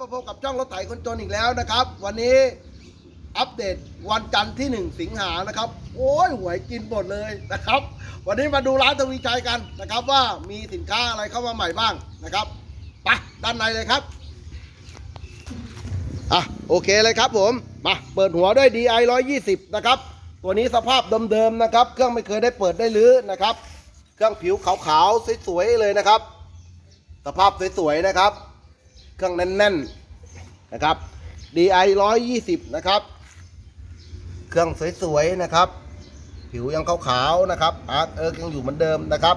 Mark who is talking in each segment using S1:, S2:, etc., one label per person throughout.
S1: มาพบกับช่องรถไถคนจนอีกแล้วนะครับ วันนี้อัปเดตวันจันทร์ที่ 1 สิงหานะครับ โอ้ยหวยกินหมดเลยนะครับ วันนี้มาดูร้านทวีชัยกันนะครับว่ามีสินค้าอะไรเข้ามาใหม่บ้างนะครับไปด้านในเลยครับอะโอเคเลยครับผมมาเปิดหัวด้วย DI 120 นะครับ ตัวนี้สภาพเดิมๆนะครับ เครื่องไม่เคยได้เปิดได้รื้อนะครับ เครื่องผิวขาวๆสวยๆเลยนะครับ สภาพสวยๆนะครับ เครื่องแน่นๆนะครับ DI 120 นะครับ เครื่องสวยๆนะครับ ผิวยังขาวๆนะครับอาร์คเอิร์กยังอยู่เหมือนเดิมนะครับ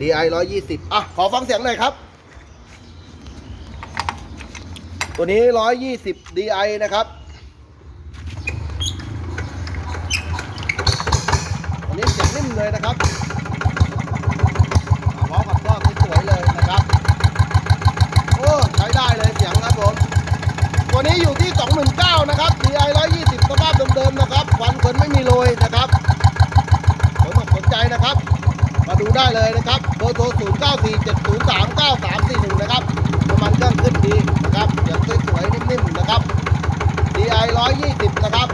S1: DI 120 อะ ขอฟังเสียงหน่อยครับ ตัวนี้ 120 DI นะครับตัวนี้เสียงนิ่มเลยนะครับพร้อมกับกล้องสวยๆเลยนะครับ โอ้ใช้ได้เลยเสียงครับผม ตัวนี้อยู่ที่ 29,000นะครับ DI 120 สภาพเดิมๆนะครับควันเขินไม่มีโรยนะครับผมบอกสนใจนะครับ มาดูได้เลยนะครับเบอร์โทร 0 9 4 7 0 3 9 3 4 1 นะครับน้ำมันเครื่องขึ้นดีนะครับเสียงสวยๆนิ่มๆนะครับ DI 120 นะครับ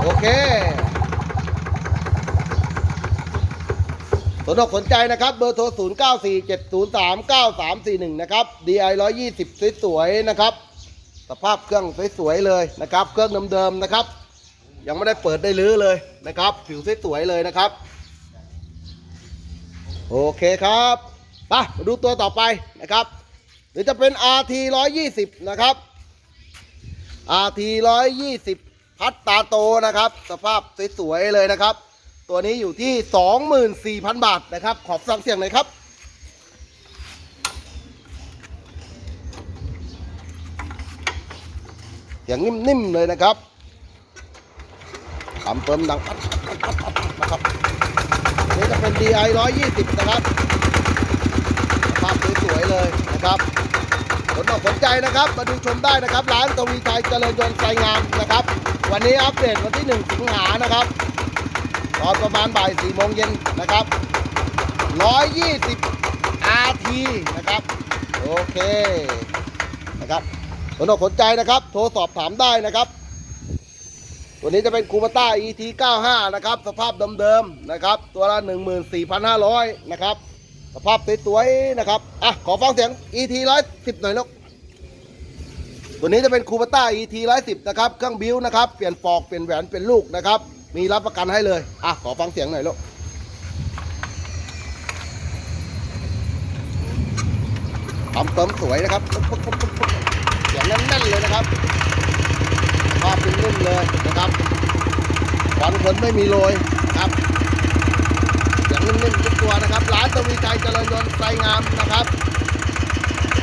S1: โอเค สนอกสนใจนะครับ เบอร์โทร 0 9 4 7 0 3 9 3 4 1 นะครับ DI 120 สวยๆนะครับ สภาพเครื่องสวยๆเลยนะครับ เครื่องเดิมๆนะครับ ยังไม่ได้เปิดได้รื้อเลยนะครับ ผิวสวยๆเลยนะครับ โอเคครับไปมาดูตัวต่อไปนะครับ หรือจะเป็น RT 120 นะครับ RT 120 พัดตาโตนะครับ สภาพสวยๆเลยนะครับ ตัวนี้อยู่ที่ 24,000 บาทนะครับ ขอบฟังเสียงหน่อยครับ เสียงนิ่มๆเลยนะครับคำเติมดังปัดปัดปัดปัดนะครับนี่จะเป็น DI 120 นะครับภาพสวยๆเลยนะครับสนอกสนใจนะครับ มาดูชมได้นะครับ ร้านตวีชัยเจริญยนต์ไซงามนะครับ วันนี้อัปเดตวันที่ 1 สิงหานะครับ อนประมาณบ่าย4โมงเย็นนะครับ 120 RT นะครับ โอเค นะครับสนอกสนใจนะครับ โทรสอบถามได้นะครับ ตัวนี้จะเป็นคูปต้า ET 95 นะครับ สภาพเดิมๆนะครับ ตัวละ 14,500 นะครับ สภาพสวยๆนะครับ อะ ขอฟังเสียง ET 110 หน่อยลูกตัวนี้จะเป็นคูปต้า ET 110 นะครับ เครื่องบิ้วนะครับ เปลี่ยนปอก เปลี่ยนแหวน เป็นลูกนะครับ มีรับประกันให้เลย อะ ขอฟังเสียงหน่อยลูกทำเติมสวยนะครับ เสียงแน่นๆเลยนะครับภาพเป็นนิ่มเลยนะครับควันคนไม่มีโรยครับเสียงนิ่มๆทุกตัวนะครับ ร้านตวีชัยเจริญยนต์ไซงามนะครับ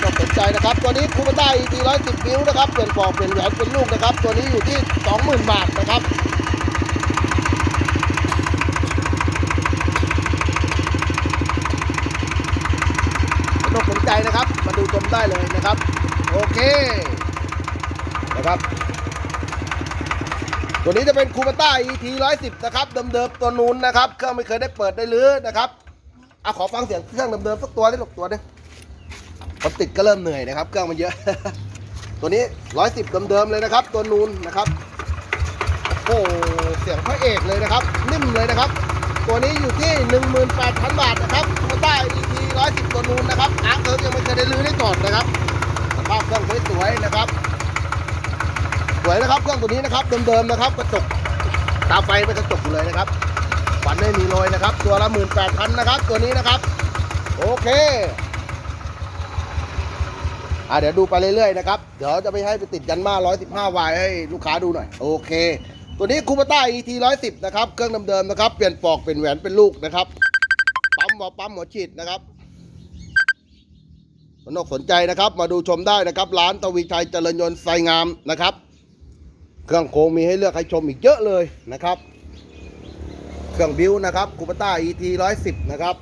S1: ก็สนใจนะครับ ตัวนี้คูปต้า ET 110นิ้วนะครับ เปลี่ยนปอกเปลี่ยนแหวนเป็นลูกนะครับ ตัวนี้อยู่ที่20,000บาทนะครับ ไม่ต้องสน ใจนะครับ มาดูชมได้เลยนะครับ โอเคนะครับ ตัวนี้จะเป็นคูปต้า ET 110 นะครับ เดิมๆตัวนูนนะครับ เครื่องไม่เคยได้เปิดได้รื้อนะครับอะขอฟังเสียงเครื่องเดิมๆสักตัวได้หรอกตัวหนึงคนติดก็เริ่มเหนื่อยนะครับ เครื่องมันเยอะ ตัวนี้ 110 เดิมๆเลยนะครับ ตัวนูนนะครับ โอ้เสียงพระเอกเลยนะครับ นิ่มเลยนะครับ ตัวนี้อยู่ที่ 18,000 บาทนะครับคูปต้า ET 110 ตัวนูนนะครับอาร์คเอิร์กยังไม่เคยได้รื้อได้ก่อนนะครับสภาพเครื่องสวยๆนะครับ สวยนะครับเครื่องตัวนี้นะครับเดิมๆนะครับกระจกตาไฟเป็นกระจกอยู่เลยนะครับฝันไม่มีรอยนะครับ ตัวละ18,000นะครับ ตัวนี้นะครับ โอเคอะเดี๋ยวดูไปเรื่อยๆนะครับ เดี๋ยวจะไปให้ไปติดยันมา115วายให้ลูกค้าดูหน่อย โอเค ตัวนี้คูปต้า ET 110 นะครับ เครื่องเดิมๆนะครับ เปลี่ยนปอกเป็นแหวนเป็นลูกนะครับ ปั๊มหัวปั๊มหัวฉีดนะครับสนอกสนใจนะครับ มาดูชมได้นะครับ ร้านตวีชัยเจริญยนต์ไซงามนะครับ เครื่องโครงมีให้เลือกให้ชมอีกเยอะเลยนะครับ เครื่องบิวนะครับคูปต้า ET 110 นะครับ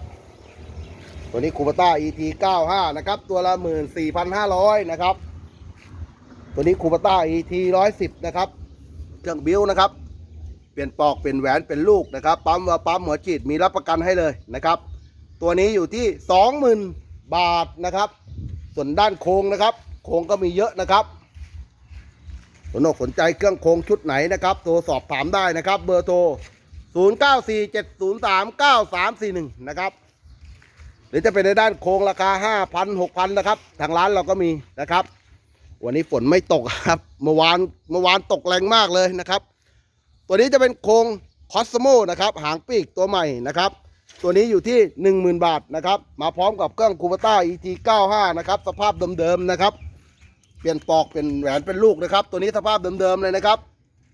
S1: ตัวนี้คูปต้า ET 95 นะครับ ตัวละ 14,500 นะครับ ตัวนี้คูปต้า ET 110 นะครับ เครื่องบิ้วนะครับ เปลี่ยนปอกเปลี่ยนแหวนเป็นลูกนะครับ ปั๊มว่าปั๊มหัวฉีดมีรับประกันให้เลยนะครับ ตัวนี้อยู่ที่ 20,000 บาทนะครับ ส่วนด้านโค้งนะครับ โค้งก็มีเยอะนะครับสนอกสนใจเครื่องโค้งชุดไหนนะครับโทรสอบถามได้นะครับ เบอร์โทร 0947039341 นะครับหรือจะเป็นในด้านโค้งราคา 5,000 6,000 นะครับ ทางร้านเราก็มีนะครับ วันนี้ฝนไม่ตกครับ เมื่อวานเมื่อวานตกแรงมากเลยนะครับ ตัวนี้จะเป็นโครงคอสโมนะครับ หางปีกตัวใหม่นะครับ ตัวนี้อยู่ที่ 10,000 บาทนะครับ มาพร้อมกับเครื่องคูปต้า ET 95นะครับ สภาพเดิมๆนะครับ เปลี่ยนปอกเป็นแหวนเป็นลูกนะครับ ตัวนี้สภาพเดิมๆเลยนะครับ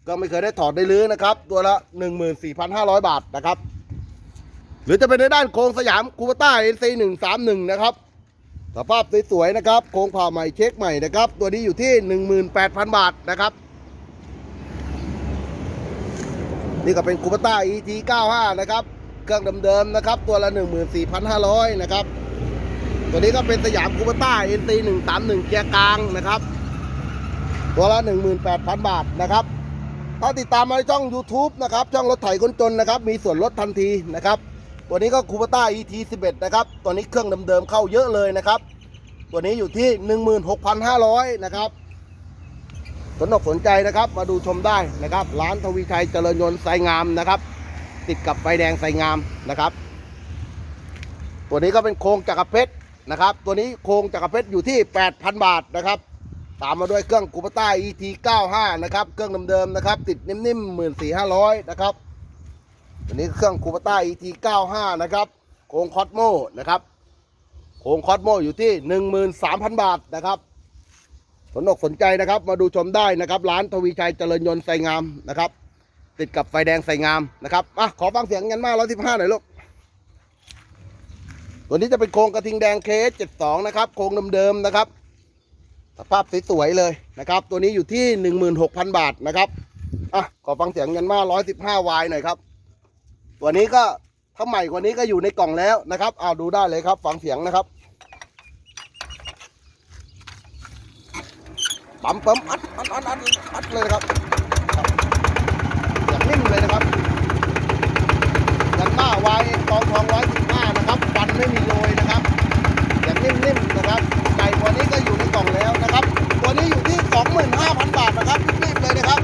S1: ก็ไม่เคยได้ถอดได้ลื้อนะครับ ตัวละ 14,500 บาทนะครับ หรือจะเป็นในด้านโครงสยามคูปต้า NC 131นะครับ สภาพสวยๆนะครับโครงผ่าใหม่เช็คใหม่นะครับ ตัวนี้อยู่ที่ 18,000 บาทนะครับ นี่ก็เป็นคูปต้า ET 95 นะครับ เครื่องเดิมๆนะครับ ตัวละ 14,500 นะครับ ตัวนี้ก็เป็นสยามคูปต้า NC 131เกียร์กลางนะครับ ตัวละ 18,000 บาทนะครับถ้าติดตามมาในช่อง YouTube นะครับ ช่องรถไถคนจนนะครับ มีส่วนลดทันทีนะครับ ตัวนี้ก็คูปต้า ET 11นะครับ ตัวนี้เครื่องเดิมๆเข้าเยอะเลยนะครับ ตัวนี้อยู่ที่ 16,500 นะครับสนอกสนใจนะครับ มาดูชมได้นะครับ ร้านทวีชัยเจริญยนต์ไซงามนะครับ ติดกับไฟแดงไซงามนะครับ ตัวนี้ก็เป็นโครงจักรเพชรนะครับ ตัวนี้โครงจักรเพชรอยู่ที่ 8,000 บาทนะครับ ตามมาด้วยเครื่องคูปต้า ET 95 นะครับ เครื่องเดิมๆนะครับ ติดนิ่มๆ 14,500 นะครับ ตัวนี้เครื่องคูปต้า ET 95นะครับโครงคอสโมนะครับโครงคอสโมอยู่ที่ 13,000 บาทนะครับสนอกสนใจนะครับมาดูชมได้นะครับร้านทวีชัยเจริญยนต์ไซงามนะครับ ติดกับไฟแดงไซงามนะครับอะขอฟังเสียงกันมา115หน่อยลูกตัวนี้จะเป็นโครงกระทิงแดงเคส72นะครับโครงเดิมๆนะครับ สภาพสวยๆเลยนะครับ ตัวนี้อยู่ที่16,000บาทนะครับอะขอฟังเสียงกันมา115วายหน่อยครับ ตัวนี้ก็ถ้าใหม่กว่านี้ก็อยู่ในกล่องแล้วนะครับเอาดูได้เลยครับ ฟังเสียงนะครับปั๊มปั๊มอัดอัดอัดอัดอัดเลยนะครับอย่างนิ่มเลยนะครับยันมาวายกองทองร้อยสิบห้านะครับฟันไม่มีโรยนะครับอย่างนิ่มๆนะครับใหญ่กว่านี้ก็อยู่ในกล่องแล้วนะครับ ตัวนี้อยู่ที่25,000บาทนะครับรีบๆเลยนะครับ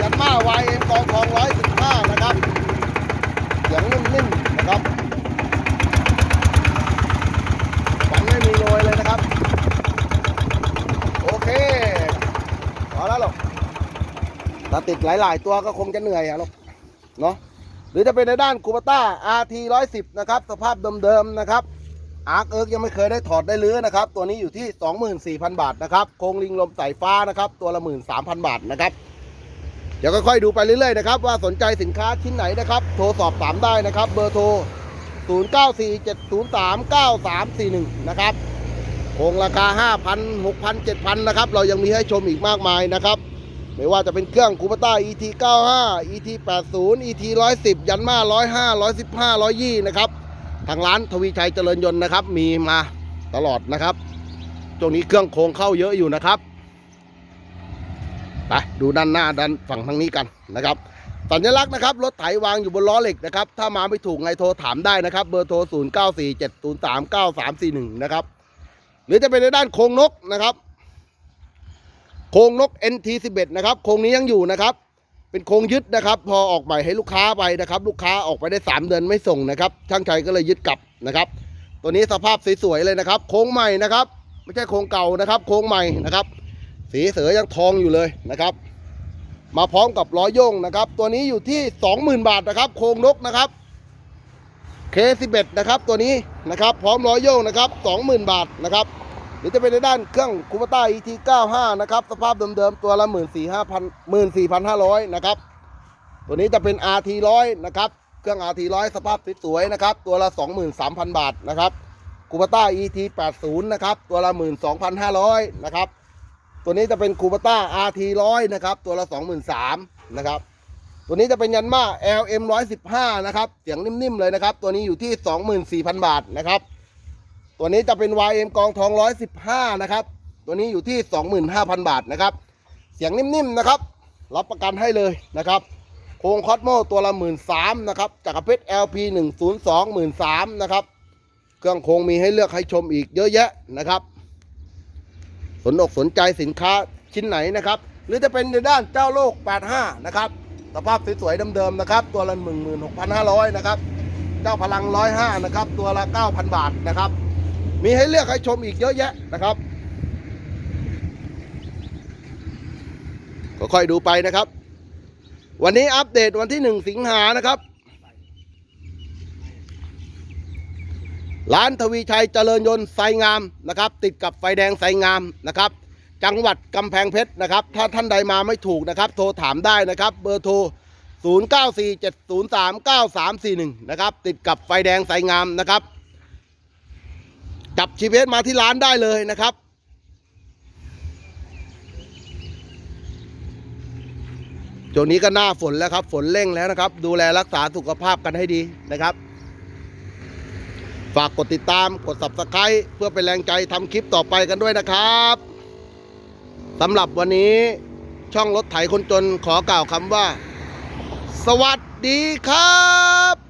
S1: ยันมาวายกองทองร้อยสิบห้านะครับ อย่างนิ่มๆนะครับฟันไม่มีโรยเลยนะครับ โอเคพอแล้วหรอกถ้าติดหลาย ๆ ตัวก็คงจะเหนื่อยอะลูกเนาะหรือจะเป็นในด้านคูปต้า RT 110 นะครับ สภาพเดิม ๆ นะครับอาร์คเอิร์กยังไม่เคยได้ถอดได้ลื้อนะครับ ตัวนี้อยู่ที่ 24,000 บาทนะครับ โครงลิงลมสายฟ้านะครับ ตัวละ 13,000 บาทนะครับ เดี๋ยวค่อยๆดูไปเรื่อยๆนะครับว่าสนใจสินค้าชิ้นไหนนะครับ โทรสอบถามได้นะครับ เบอร์โทร 0947039341 นะครับโครงราคา 5,000 6,000 7,000 นะครับ เรายังมีให้ชมอีกมากมายนะครับ ไม่ว่าจะเป็นเครื่องคูปต้า ET 95 ET 80 ET 110 ยันมา105 115 120 นะครับ ทางร้านทวีชัยเจริญยนต์นะครับ มีมาตลอดนะครับช่วงนี้เครื่องโครงเข้าเยอะอยู่นะครับ ไปดูด้านหน้าด้านฝั่งทางนี้กันนะครับสัญลักษณ์นะครับรถไถวางอยู่บนล้อเหล็กนะครับถ้ามาไม่ถูกไงโทรถามได้นะครับ เบอร์โทร 0947039341 นะครับ หรือจะเป็นในด้านโครงนกนะครับโครงนก NT11 นะครับโครงนี้ยังอยู่นะครับ เป็นโครงยึดนะครับ พอออกใหม่ให้ลูกค้าไปนะครับ ลูกค้าออกไปได้ 3 เดือนไม่ส่งนะครับ ช่างชัยก็เลยยึดกลับนะครับ ตัวนี้สภาพสวยๆเลยนะครับ โครงใหม่นะครับ ไม่ใช่โครงเก่านะครับ โครงใหม่นะครับ สีเสือยังทองอยู่เลยนะครับ มาพร้อมกับล้อโยงนะครับ ตัวนี้อยู่ที่ 20,000 บาทนะครับ โครงนกนะครับ K11 นะครับตัวนี้นะครับ พร้อมล้อโยงนะครับ 20,000 บาทนะครับหรือจะเป็นในด้านเครื่องคูปต้า ET 95นะครับ สภาพเดิมๆตัวละ14,500 14,500นะครับตัวนี้จะเป็น RT 100นะครับเครื่อง RT 100สภาพสวยๆนะครับตัวละ 23,000 บาทนะครับคูปต้า ET 80นะครับตัวละ 12,500นะครับ ตัวนี้จะเป็นคูปต้า RT 100นะครับ ตัวละ23,000นะครับ ตัวนี้จะเป็นยันมา LM 115นะครับ เสียงนิ่มๆเลยนะครับ ตัวนี้อยู่ที่ 24,000 บาทนะครับ ตัวนี้จะเป็น YM กองทอง 115นะครับ ตัวนี้อยู่ที่ 25,000 บาทนะครับ เสียงนิ่มๆนะครับ รับประกันให้เลยนะครับ โครงคอสโมตัวละ 13,000นะครับ จักรเพชร LP 102 13,000นะครับ เครื่องโครงมีให้เลือกให้ชมอีกเยอะแยะนะครับ สนอกสนใจสินค้าชิ้นไหนนะครับ หรือจะเป็นในด้านเจ้าโลก 85 นะครับ สภาพสวยๆเดิมๆนะครับ ตัวละ 16,500 นะครับ เจ้าพลัง 105 นะครับ ตัวละ 9,000 บาทนะครับ มีให้เลือกให้ชมอีกเยอะแยะนะครับก็ค่อยดูไปนะครับ วันนี้อัปเดตวันที่ 1 สิงหานะครับ ร้านทวีชัยเจริญยนต์ไซงามนะครับ ติดกับไฟแดงไซงามนะครับ จังหวัดกำแพงเพชรนะครับ ถ้าท่านใดมาไม่ถูกนะครับ โทรถามได้นะครับ เบอร์โทร 0947039341 นะครับ ติดกับไฟแดงไซงามนะครับจับชีเพสมาที่ร้านได้เลยนะครับช่วงนี้ก็หน้าฝนแล้วครับ ฝนเร่งแล้วนะครับ ดูแลรักษาสุขภาพกันให้ดีนะครับ ฝากกดติดตามกด subscribe เพื่อเป็นแรงใจทำคลิปต่อไปกันด้วยนะครับสำหรับวันนี้ช่องรถไถคนจนขอกล่าวคำว่า สวัสดีครับ